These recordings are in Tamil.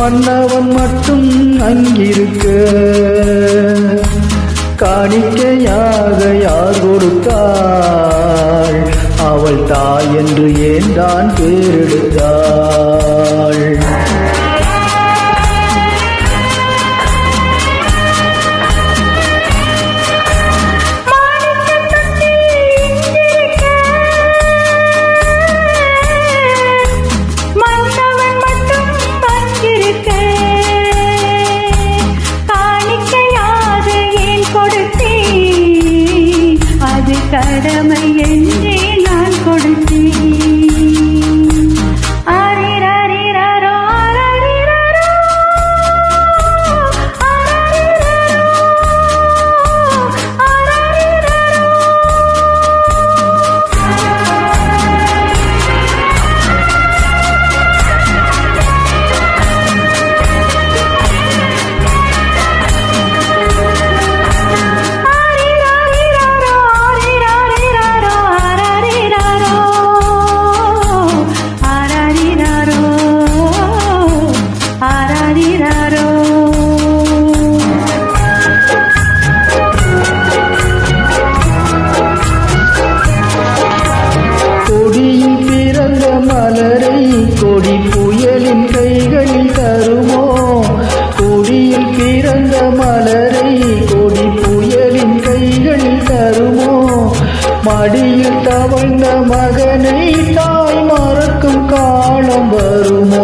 மன்னவன் மட்டும் அங்கிருக்க. காணிக்கையாக யார் கொடுத்தாள்? அவள் தாய் என்று ஏன் தான் பேரெடுத்தாள்? மடியில் தவழ்ந்த மகனை தாய் மறக்கும் காலம் வருமா.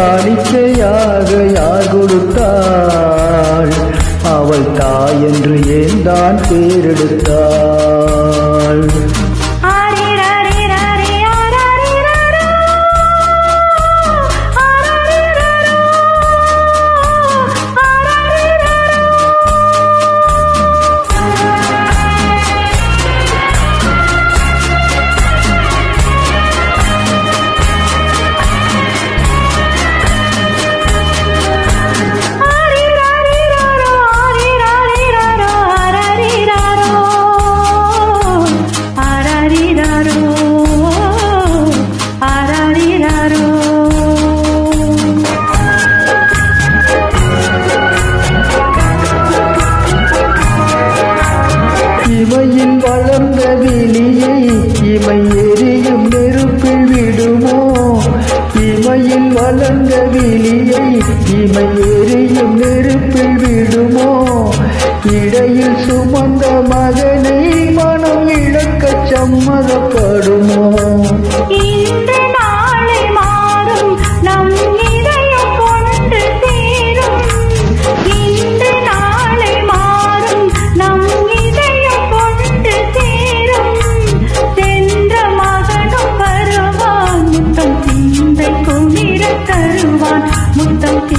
காணிக்கையாக யார் கொடுத்தாள்? அவள் தாய் என்று ஏன் தான் பேரெடுத்தாள்? வளர்ந்த இமை எரியும் நெருப்பில் விடுமோ? இமையில் வளர்ந்த விழியை இமை எரியும் நெருப்பில் விடுமோ? இடையில் சுமந்த மகனை மனம் இழக்க சம்மதப்படும்.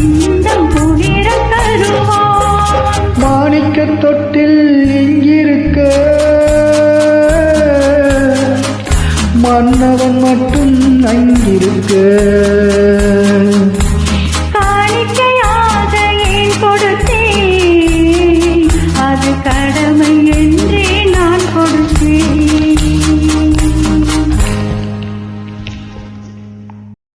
முத்தம் சிந்தம் தருவான் மாணிக்க தொட்டில் இங்கிருக்க. மன்னவன் மட்டும் அங்கிருக்க.